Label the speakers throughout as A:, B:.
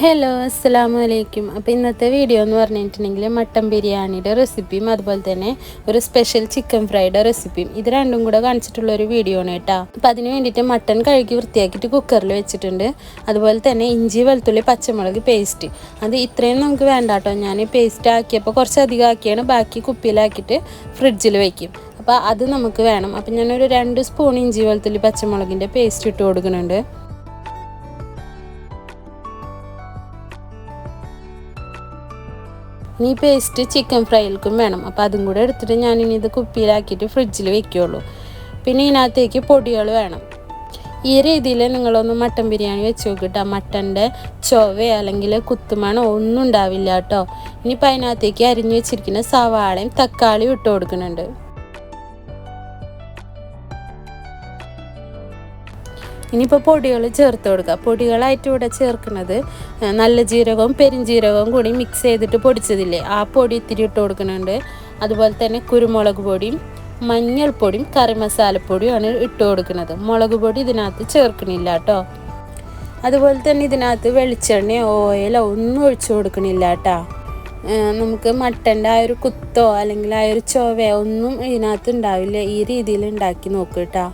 A: Hello അസ്സലാമു അലൈക്കും അപ്പോൾ ഇന്നത്തെ വീഡിയോ എന്ന് പറഞ്ഞിട്ടുണ്ടെങ്കിൽ മട്ടൻ ബിരിയാണിയുടെ റെസിപ്പിയും അതുപോലെ തന്നെ ഒരു സ്പെഷ്യൽ ചിക്കൻ ഫ്രൈയുടെ റെസിപ്പിയും ഇത് രണ്ടും കൂടെ കാണിച്ചിട്ടുള്ള ഒരു വീഡിയോ ആണ് കേട്ടോ. അപ്പോൾ അതിന് വേണ്ടിയിട്ട് മട്ടൻ കഴുകി വൃത്തിയാക്കിയിട്ട് കുക്കറിൽ വെച്ചിട്ടുണ്ട്. അതുപോലെ തന്നെ ഇഞ്ചി വെളുത്തുള്ളി പച്ചമുളക് പേസ്റ്റ് അത് ഇത്രയും നമുക്ക് വേണ്ട കേട്ടോ. ഞാൻ പേസ്റ്റ് ആക്കിയപ്പോൾ കുറച്ചധികം ആക്കിയാണ്. ബാക്കി കുപ്പിയിലാക്കിയിട്ട് ഫ്രിഡ്ജിൽ വയ്ക്കും അപ്പോൾ അത് നമുക്ക് വേണം. അപ്പോൾ ഞാനൊരു രണ്ട് സ്പൂൺ ഇഞ്ചി വെളുത്തുള്ളി പച്ചമുളകിന്റെ പേസ്റ്റ് ഇട്ട് കൊടുക്കുന്നുണ്ട്. ഇനി പേസ്റ്റ് ചിക്കൻ ഫ്രൈയിൽക്കും വേണം. അപ്പോൾ അതും കൂടെ എടുത്തിട്ട് ഞാനിനി ഇത് കുപ്പിയിലാക്കിയിട്ട് ഫ്രിഡ്ജിൽ വെക്കുകയുള്ളൂ പിന്നെ ഇതിനകത്തേക്ക് പൊടികൾ വേണം. ഈ രീതിയിൽ നിങ്ങളൊന്ന് മട്ടൻ ബിരിയാണി വെച്ച് നോക്കിയിട്ട് ആ മട്ടന്റെ ചൊവ അല്ലെങ്കിൽ കുത്തുമണോ ഒന്നും ഉണ്ടാവില്ല കേട്ടോ. ഇനിയിപ്പോൾ അതിനകത്തേക്ക് അരിഞ്ഞു വെച്ചിരിക്കുന്ന സവാളയും തക്കാളിയും ഇട്ട് കൊടുക്കുന്നുണ്ട്. ഇനിയിപ്പോൾ പൊടികൾ ചേർത്ത് കൊടുക്കുക. പൊടികളായിട്ട് ഇവിടെ ചേർക്കുന്നത് നല്ല ജീരകവും പെരിഞ്ജീരകവും കൂടി മിക്സ് ചെയ്തിട്ട് പൊടിച്ചതില്ലേ? ആ പൊടി ഇത്തിരി ഇട്ട് കൊടുക്കുന്നുണ്ട്. അതുപോലെ തന്നെ കുരുമുളക് പൊടിയും മഞ്ഞൾപ്പൊടിയും കറി മസാലപ്പൊടിയുമാണ് ഇട്ട് കൊടുക്കുന്നത്. മുളക് പൊടി ഇതിനകത്ത് ചേർക്കണില്ല കേട്ടോ. അതുപോലെ തന്നെ ഇതിനകത്ത് വെളിച്ചെണ്ണയോ ഓയിലോ ഒന്നും ഒഴിച്ചു കൊടുക്കണില്ല കേട്ടോ. നമുക്ക് മട്ടന്റെ ആ ഒരു കുത്തോ അല്ലെങ്കിൽ ആ ഒരു ചൊവയോ ഒന്നും ഇതിനകത്ത് ഉണ്ടാവില്ല. ഈ രീതിയിൽ ഉണ്ടാക്കി നോക്കുക കേട്ടോ.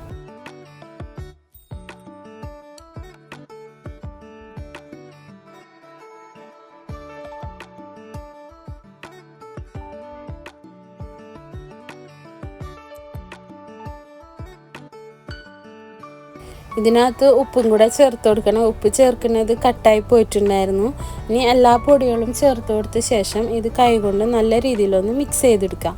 A: ഇതിനകത്ത് ഉപ്പും കൂടെ ചേർത്ത് കൊടുക്കണം. ഉപ്പ് ചേർക്കുന്നത് കട്ടായി പോയിട്ടുണ്ടായിരുന്നു. ഇനി എല്ലാ പൊടികളും ചേർത്ത് കൊടുത്ത ശേഷം ഇത് കൈകൊണ്ട് നല്ല രീതിയിലൊന്ന് മിക്സ് ചെയ്തെടുക്കാം.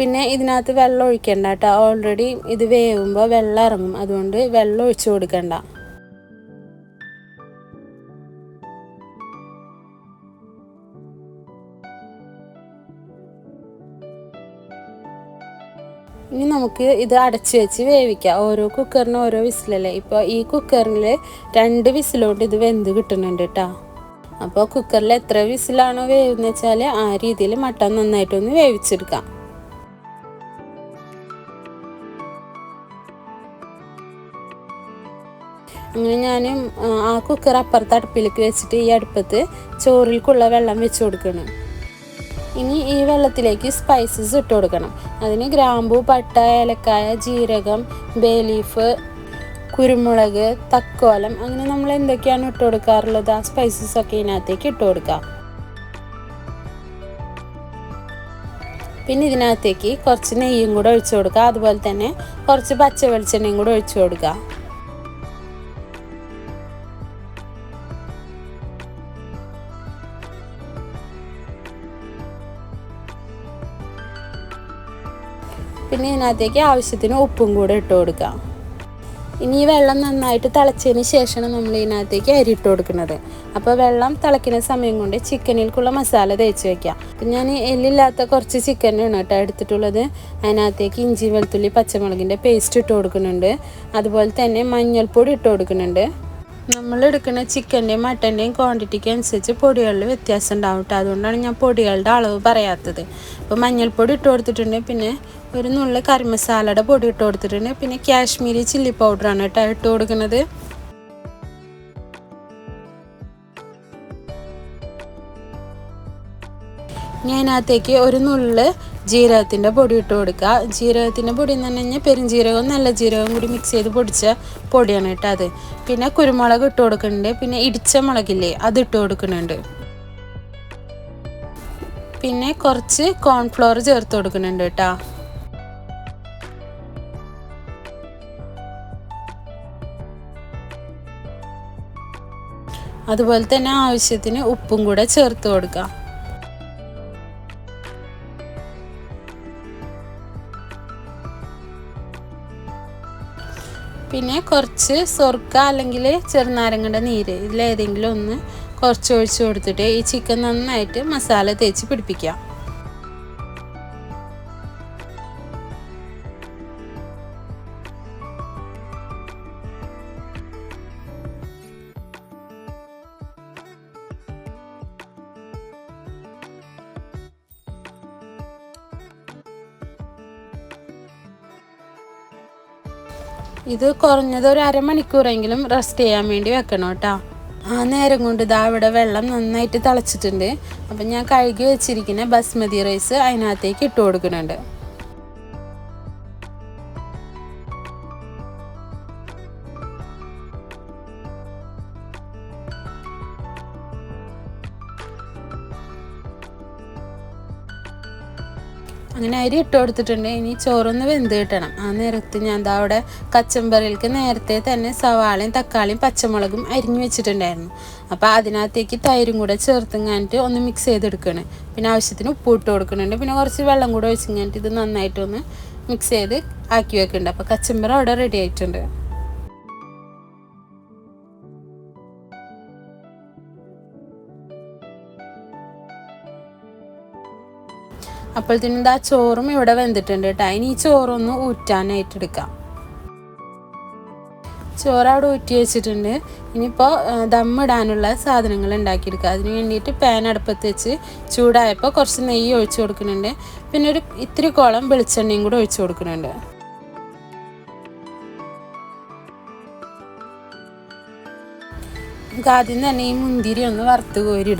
A: പിന്നെ ഇതിനകത്ത് വെള്ളം ഒഴിക്കണ്ട കേട്ടോ. ഓൾറെഡി ഇത് വേവുമ്പോൾ വെള്ളം ഇറങ്ങും. അതുകൊണ്ട് വെള്ളം ഒഴിച്ചു കൊടുക്കണ്ട. ഇനി നമുക്ക് ഇത് അടച്ചു വെച്ച് വേവിക്കാം. ഓരോ കുക്കറിന് ഓരോ വിസിലല്ലേ? ഇപ്പോൾ ഈ കുക്കറിൽ രണ്ട് വിസിലോട്ട് ഇത് വെന്ത് കിട്ടുന്നുണ്ട് കേട്ടോ. അപ്പോൾ കുക്കറിൽ എത്ര വിസിലാണോ വേവെന്ന് വെച്ചാൽ ആ രീതിയിൽ മട്ടൻ നന്നായിട്ടൊന്ന് വേവിച്ചെടുക്കാം. അങ്ങനെ ഞാൻ ആ കുക്കർ അപ്പുറത്ത് അടുപ്പിലേക്ക് വെച്ചിട്ട് ഈ അടുപ്പത്ത് ചോറിലേക്കുള്ള വെള്ളം വെച്ച് കൊടുക്കണം. ഇനി ഈ വെള്ളത്തിലേക്ക് സ്പൈസസ് ഇട്ട് കൊടുക്കണം. അതിന് ഗ്രാമ്പു പട്ട ഏലക്കായ ജീരകം ബേ ലീഫ് കുരുമുളക് തക്കോലം അങ്ങനെ നമ്മൾ എന്തൊക്കെയാണ് ഇട്ട് കൊടുക്കാറുള്ളത്? ആ സ്പൈസസ് ഒക്കെ ഇതിനകത്തേക്ക് ഇട്ട് കൊടുക്കാം പിന്നെ ഇതിനകത്തേക്ക് കുറച്ച് നെയ്യും കൂടെ ഒഴിച്ചു കൊടുക്കുക. അതുപോലെ തന്നെ കുറച്ച് പച്ച വെളിച്ചെണ്ണയും കൂടെ ഒഴിച്ചു കൊടുക്കുക. പിന്നെ ഇതിനകത്തേക്ക് ആവശ്യത്തിന് ഉപ്പും കൂടെ ഇട്ട് കൊടുക്കാം. ഇനി ഈ വെള്ളം നന്നായിട്ട് തിളച്ചതിന് ശേഷമാണ് നമ്മൾ ഇതിനകത്തേക്ക് അരി ഇട്ട് കൊടുക്കുന്നത്. അപ്പോൾ വെള്ളം തിളയ്ക്കുന്ന സമയം കൊണ്ട് ചിക്കനിൽക്കുള്ള മസാല തേച്ച് വെക്കാം. അപ്പം ഞാൻ എല്ലില്ലാത്ത കുറച്ച് ചിക്കനാണ് കേട്ടോ എടുത്തിട്ടുള്ളത്. അതിനകത്തേക്ക് ഇഞ്ചി വെളുത്തുള്ളി പച്ചമുളകിന്റെ പേസ്റ്റ് ഇട്ട് കൊടുക്കുന്നുണ്ട്. അതുപോലെ തന്നെ മഞ്ഞൾപ്പൊടി ഇട്ട് കൊടുക്കുന്നുണ്ട്. നമ്മൾ എടുക്കുന്ന ചിക്കന്റെയും മട്ടന്റെയും ക്വാണ്ടിറ്റിക്ക് അനുസരിച്ച് പൊടികളിൽ വ്യത്യാസം ഉണ്ടാവും കേട്ടോ അതുകൊണ്ടാണ് ഞാൻ പൊടികളുടെ അളവ് പറയാത്തത്. അപ്പോൾ മഞ്ഞൾപ്പൊടി ഇട്ട് കൊടുത്തിട്ടുണ്ട് പിന്നെ ഒരു നുള്ളി കറി മസാലയുടെ പൊടി ഇട്ട് കൊടുത്തിട്ടുണ്ട് പിന്നെ കാശ്മീരി ചില്ലി പൗഡറാണ് കേട്ടോ ഇട്ട് കൊടുക്കുന്നത്. ഞാൻ ഒരു നുള്ള് ജീരകത്തിന്റെ പൊടി ഇട്ട് കൊടുക്കുക. ജീരകത്തിന്റെ പൊടി എന്ന് പറഞ്ഞു കഴിഞ്ഞാൽ പെരുംജീരകവും നല്ല ജീരകവും കൂടി മിക്സ് ചെയ്ത് പൊടിച്ച പൊടിയാണ് കേട്ടോ അത്. പിന്നെ കുരുമുളക് ഇട്ട് കൊടുക്കുന്നുണ്ട്. പിന്നെ ഇടിച്ച മുളകില്ലേ അത് ഇട്ട് കൊടുക്കുന്നുണ്ട്. പിന്നെ കുറച്ച് കോൺഫ്ലോർ ചേർത്ത് കൊടുക്കുന്നുണ്ട് കേട്ടോ. അതുപോലെ തന്നെ ആവശ്യത്തിന് ഉപ്പും കൂടെ ചേർത്ത് കൊടുക്കാം പിന്നെ കുറച്ച് സ്വർക്ക അല്ലെങ്കിൽ ചെറുനാരങ്ങയുടെ നീര് ഇതിലേതെങ്കിലും ഒന്ന് കുറച്ച് ഒഴിച്ച് കൊടുത്തിട്ട് ഈ ചിക്കൻ നന്നായിട്ട് മസാല തേച്ച് പിടിപ്പിക്കാം. ഇത് കുറഞ്ഞത് ഒരു അരമണിക്കൂറെങ്കിലും റെസ്റ്റ് ചെയ്യാൻ വേണ്ടി വെക്കണം കേട്ടോ. ആ നേരം കൊണ്ട് ഇതാ ഇവിടെ വെള്ളം നന്നായിട്ട് തിളച്ചിട്ടുണ്ട്. അപ്പം ഞാൻ കഴുകി വെച്ചിരിക്കുന്ന ബസ്മതി റൈസ് അതിനകത്തേക്ക് ഇട്ട് കൊടുക്കുന്നുണ്ട്. അങ്ങനെ അരി ഇട്ട് കൊടുത്തിട്ടുണ്ട്. ഇനി ചോറൊന്ന് വെന്ത് കിട്ടണം. ആ നേരത്ത് ഞാൻ എന്താ അവിടെ കച്ചമ്പറിയിലേക്ക് നേരത്തെ തന്നെ സവാളയും തക്കാളിയും പച്ചമുളകും അരിഞ്ഞു വെച്ചിട്ടുണ്ടായിരുന്നു. അപ്പോൾ അതിനകത്തേക്ക് തൈരും കൂടെ ചേർത്തുങ്ങാനിട്ട് ഒന്ന് മിക്സ് ചെയ്തെടുക്കണം. പിന്നെ ആവശ്യത്തിന് ഉപ്പ് ഇട്ട് കൊടുക്കുന്നുണ്ട്. പിന്നെ കുറച്ച് വെള്ളം കൂടെ ഒഴിച്ചിങ്ങാനിട്ട് ഇത് നന്നായിട്ടൊന്ന് മിക്സ് ചെയ്ത് ആക്കി വെക്കുന്നുണ്ട്. അപ്പോൾ കച്ചമ്പറ അവിടെ റെഡി ആയിട്ടുണ്ട്. അപ്പോഴത്തേനും ആ ചോറും ഇവിടെ വെന്തിട്ടുണ്ട് കേട്ടോ. ഇനി ഈ ചോറൊന്ന് ഊറ്റാനായിട്ട് എടുക്കാം ചോറ് അവിടെ ഊറ്റി വെച്ചിട്ടുണ്ട്. ഇനിയിപ്പോൾ ദമ്മിടാനുള്ള സാധനങ്ങൾ ഉണ്ടാക്കിയെടുക്കുക അതിന് വേണ്ടിയിട്ട് പാൻ അടുപ്പത്ത് വെച്ച് ചൂടായപ്പോൾ കുറച്ച് നെയ്യ് ഒഴിച്ചു കൊടുക്കുന്നുണ്ട്. പിന്നെ ഒരു ഇത്തിരി കോളം വെളിച്ചെണ്ണയും കൂടെ ഒഴിച്ചു കൊടുക്കുന്നുണ്ട്. നമുക്ക് ആദ്യം തന്നെ ഈ മുന്തിരി ഒന്ന് വറുത്ത് കോരി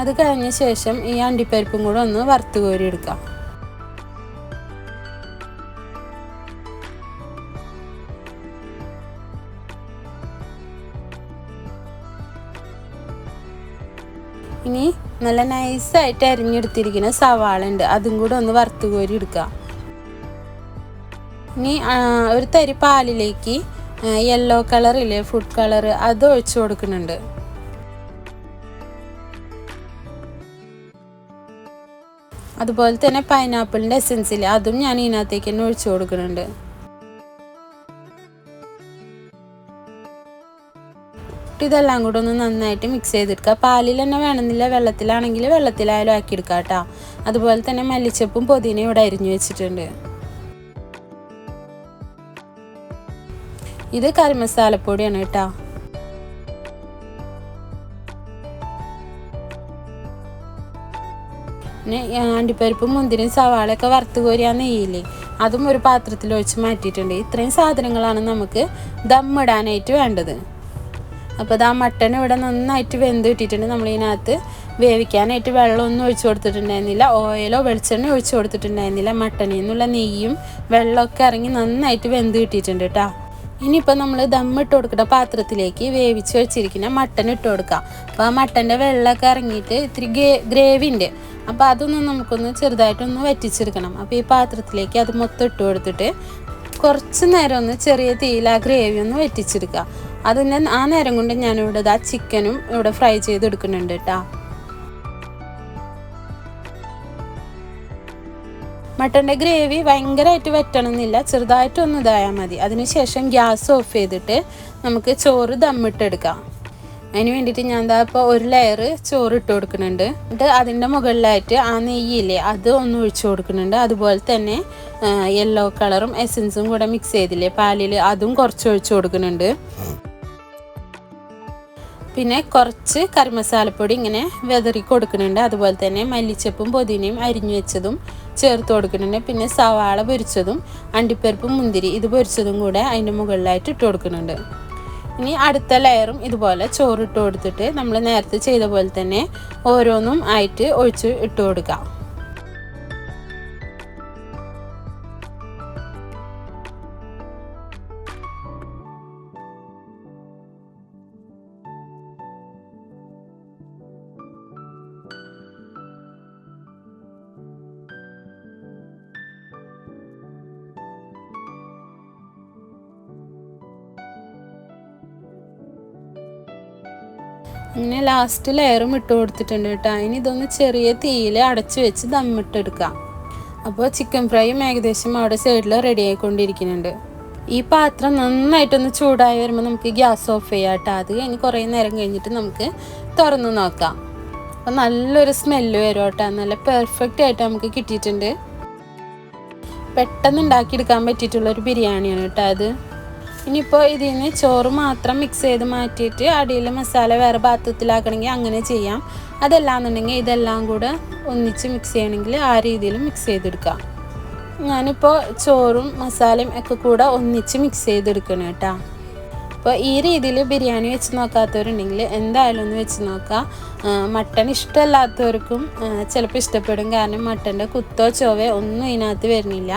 A: അത് കഴിഞ്ഞ ശേഷം ഈ അണ്ടിപ്പരിപ്പും കൂടെ ഒന്ന് വറുത്ത് കോരി എടുക്കാം. ഇനി നല്ല നൈസായിട്ട് അരിഞ്ഞെടുത്തിരിക്കുന്ന സവാള ഉണ്ട് അതും കൂടെ ഒന്ന് വറുത്ത് കോരി എടുക്കാം. ഇനി ഒരു തരി പാലിലേക്ക് യെല്ലോ കളറില്ലേ ഫുഡ് കളർ അത് ഒഴിച്ചു കൊടുക്കുന്നുണ്ട്. അതുപോലെ തന്നെ പൈനാപ്പിളിന്റെ എസെൻസിൽ അതും ഞാൻ ഇതിനകത്തേക്ക് തന്നെ ഒഴിച്ചു കൊടുക്കുന്നുണ്ട്. ഇതെല്ലാം കൂടെ ഒന്ന് നന്നായിട്ട് മിക്സ് ചെയ്തെടുക്കുക. പാലിൽ തന്നെ വേണമെന്നില്ല വെള്ളത്തിലാണെങ്കിൽ വെള്ളത്തിലായാലും ആക്കിയെടുക്കുക കേട്ടോ. അതുപോലെ തന്നെ മല്ലിച്ചപ്പും പൊതിനയും ഇവിടെ അരിഞ്ഞു വെച്ചിട്ടുണ്ട്. ഇത് കരിമസാലപ്പൊടിയാണ് കേട്ടോ. പിന്നെ അണ്ടിപ്പരിപ്പും മുന്തിരിയും സവാളയൊക്കെ വറുത്ത് കോരിയ നെയ്യില്ലേ അതും ഒരു പാത്രത്തിൽ ഒഴിച്ച് മാറ്റിയിട്ടുണ്ട്. ഇത്രയും സാധനങ്ങളാണ് നമുക്ക് ദമ്മിടാനായിട്ട് വേണ്ടത്. അപ്പോൾ ആ മട്ടൺ ഇവിടെ നന്നായിട്ട് വെന്ത് കിട്ടിയിട്ടുണ്ട്. നമ്മളിതിനകത്ത് വേവിക്കാനായിട്ട് വെള്ളമൊന്നും ഒഴിച്ചു കൊടുത്തിട്ടുണ്ടായിരുന്നില്ല. ഓയിലോ വെളിച്ചെണ്ണ ഒഴിച്ചു കൊടുത്തിട്ടുണ്ടായിരുന്നില്ല. മട്ടണിൽ നിന്നുള്ള നെയ്യും വെള്ളമൊക്കെ ഇറങ്ങി നന്നായിട്ട് വെന്ത് കിട്ടിയിട്ടുണ്ട് കേട്ടോ. ഇനിയിപ്പോൾ നമ്മൾ ദമ്മിട്ട് കൊടുക്കുന്ന പാത്രത്തിലേക്ക് വേവിച്ച് വെച്ചിരിക്കുന്ന മട്ടൻ ഇട്ട് കൊടുക്കാം. അപ്പോൾ ആ മട്ടന്റെ വെള്ളമൊക്കെ ഇറങ്ങിയിട്ട് ഇത്തിരി ഗ്രേ ഗ്രേവി ഉണ്ട്. അപ്പോൾ അതൊന്ന് നമുക്കൊന്ന് ചെറുതായിട്ടൊന്ന് വറ്റിച്ചെടുക്കണം. അപ്പോൾ ഈ പാത്രത്തിലേക്ക് അത് മൊത്തം ഇട്ട് കൊടുത്തിട്ട് കുറച്ച് നേരം ഒന്ന് ചെറിയ തീയിൽ ആ ഗ്രേവി ഒന്ന് വറ്റിച്ചെടുക്കുക. അതിന് ആ നേരം കൊണ്ട് ഞാനിവിടെ ആ ചിക്കനും ഇവിടെ ഫ്രൈ ചെയ്തെടുക്കുന്നുണ്ട് കേട്ടോ മട്ടന്റെ ഗ്രേവി ഭയങ്കരമായിട്ട് വറ്റണമെന്നില്ല ചെറുതായിട്ടൊന്ന് ഇതായാൽ മതി. അതിനുശേഷം ഗ്യാസ് ഓഫ് ചെയ്തിട്ട് നമുക്ക് ചോറ് ദമ്മിട്ടെടുക്കാം. അതിന് വേണ്ടിയിട്ട് ഞാൻ എന്താ ഇപ്പോൾ ഒരു ലെയർ ചോറ് ഇട്ട് കൊടുക്കുന്നുണ്ട്. എന്നിട്ട് അതിന്റെ മുകളിലായിട്ട് ആ നെയ്യില്ലേ അത് ഒന്ന് ഒഴിച്ചു കൊടുക്കുന്നുണ്ട്. അതുപോലെ തന്നെ യെല്ലോ കളറും എസൻസും കൂടെ മിക്സ് ചെയ്തില്ലേ പാലിൽ അതും കുറച്ച് ഒഴിച്ചു കൊടുക്കുന്നുണ്ട്. പിന്നെ കുറച്ച് കറിമസാലപ്പൊടി ഇങ്ങനെ വെതറി കൊടുക്കുന്നുണ്ട്. അതുപോലെ തന്നെ മല്ലിച്ചപ്പും പൊതിനയും അരിഞ്ഞു വെച്ചതും ചേർത്ത് കൊടുക്കുന്നുണ്ട്. പിന്നെ സവാള പൊരിച്ചതും അണ്ടിപ്പരിപ്പും മുന്തിരി ഇത് പൊരിച്ചതും കൂടെ അതിന്റെ മുകളിലായിട്ട് ഇട്ട് കൊടുക്കുന്നുണ്ട്. ഇനി അടുത്ത ലെയറും ഇതുപോലെ ചോറ് ഇട്ട് കൊടുത്തിട്ട് നമ്മൾ നേരത്തെ ചെയ്ത പോലെ തന്നെ ഓരോന്നും ആയിട്ട് ഒഴിച്ച് ഇട്ട് കൊടുക്കാം. ഇങ്ങനെ ലാസ്റ്റ് ലെയറും ഇട്ട് കൊടുത്തിട്ടുണ്ട് കേട്ടോ. ഇനി ഇതൊന്ന് ചെറിയ തീയിൽ അടച്ചു വെച്ച് ദമ്മിട്ടെടുക്കാം അപ്പോൾ ചിക്കൻ ഫ്രൈയും ഏകദേശം അവിടെ സൈഡിൽ റെഡി ആയിക്കൊണ്ടിരിക്കുന്നുണ്ട്. ഈ പാത്രം നന്നായിട്ടൊന്ന് ചൂടായി വരുമ്പോൾ നമുക്ക് ഗ്യാസ് ഓഫ് ചെയ്യാം കേട്ടോ. അത് കഴിഞ്ഞ് കുറേ നേരം കഴിഞ്ഞിട്ട് നമുക്ക് തുറന്ന് നോക്കാം. അപ്പോൾ നല്ലൊരു സ്മെല്ല് വരും കേട്ടോ. നല്ല പെർഫെക്റ്റ് ആയിട്ട് നമുക്ക് കിട്ടിയിട്ടുണ്ട്. പെട്ടെന്ന് ഉണ്ടാക്കിയെടുക്കാൻ പറ്റിയിട്ടുള്ളൊരു ബിരിയാണിയാണ് കേട്ടോ അത്. ഇനിയിപ്പോൾ ഇതിൽ നിന്ന് ചോറ് മാത്രം മിക്സ് ചെയ്ത് മാറ്റിയിട്ട് അടിയിൽ മസാല വേറെ പാത്രത്തിലാക്കണമെങ്കിൽ അങ്ങനെ ചെയ്യാം. അതല്ലാന്നുണ്ടെങ്കിൽ ഇതെല്ലാം കൂടെ ഒന്നിച്ച് മിക്സ് ചെയ്യണമെങ്കിൽ ആ രീതിയിൽ മിക്സ് ചെയ്തെടുക്കാം ഞാനിപ്പോൾ ചോറും മസാലയും ഒക്കെ കൂടെ ഒന്നിച്ച് മിക്സ് ചെയ്തെടുക്കണം കേട്ടോ. അപ്പോൾ ഈ രീതിയിൽ ബിരിയാണി വെച്ച് നോക്കാത്തവരുണ്ടെങ്കിൽ എന്തായാലും ഒന്ന് വെച്ച് നോക്കാം മട്ടൺ ഇഷ്ടമല്ലാത്തവർക്കും ചിലപ്പോൾ ഇഷ്ടപ്പെടും. കാരണം മട്ടന്റെ കുത്തോ ചോവേ ഒന്നും ഇതിനകത്ത് വരുന്നില്ല.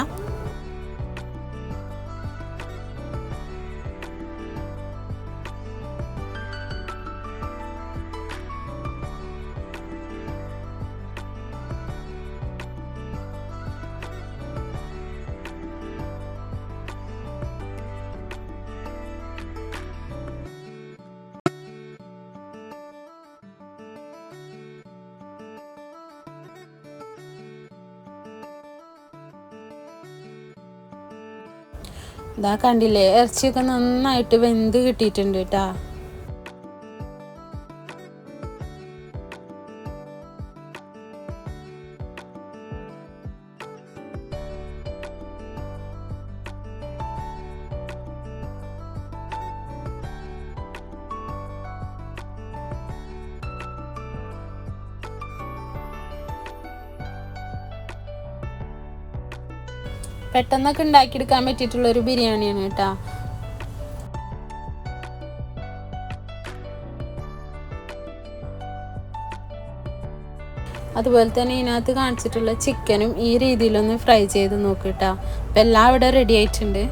A: ഇതാ കണ്ടില്ലേ ഇറച്ചിയൊക്കെ നന്നായിട്ട് വെന്ത് കിട്ടിയിട്ടുണ്ട് കേട്ടാ പെട്ടെന്നൊക്കെ ഉണ്ടാക്കിയെടുക്കാൻ പറ്റിയിട്ടുള്ള ഒരു ബിരിയാണിയാണ് കേട്ടോ. അതുപോലെ തന്നെ ഇതിനകത്ത് കാണിച്ചിട്ടുള്ള ചിക്കനും ഈ രീതിയിലൊന്ന് ഫ്രൈ ചെയ്ത് നോക്കിട്ടാ അപ്പം എല്ലാം ഇവിടെ റെഡി ആയിട്ടുണ്ട്.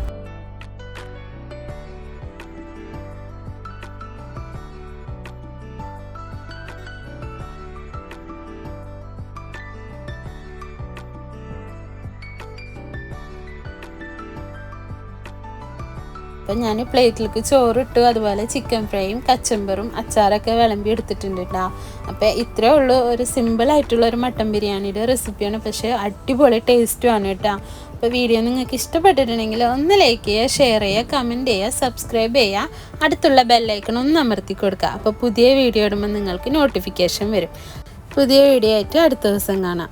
A: അപ്പം ഞാൻ പ്ലേറ്റിലേക്ക് ചോറിട്ടു അതുപോലെ ചിക്കൻ ഫ്രൈയും കച്ചമ്പറും അച്ചാറൊക്കെ വിളമ്പി എടുത്തിട്ടുണ്ട് കേട്ടോ അപ്പോൾ ഇത്രേ ഉള്ളൂ. ഒരു സിമ്പിൾ ആയിട്ടുള്ള ഒരു മട്ടൻ ബിരിയാണിയുടെ റെസിപ്പിയാണ് പക്ഷേ അടിപൊളി ടേസ്റ്റുമാണ് കേട്ടോ അപ്പോൾ വീഡിയോ നിങ്ങൾക്ക് ഇഷ്ടപ്പെട്ടിട്ടുണ്ടെങ്കിൽ ഒന്ന് ലൈക്ക് ചെയ്യുക ഷെയർ ചെയ്യുക കമന്റ് ചെയ്യുക സബ്സ്ക്രൈബ് ചെയ്യുക. അടുത്തുള്ള ബെല്ലൈക്കൺ ഒന്ന് അമർത്തി കൊടുക്കുക. അപ്പോൾ പുതിയ വീഡിയോ ഇടുമ്പോൾ നിങ്ങൾക്ക് നോട്ടിഫിക്കേഷൻ വരും. പുതിയ വീഡിയോ ആയിട്ട് അടുത്ത ദിവസം കാണാം.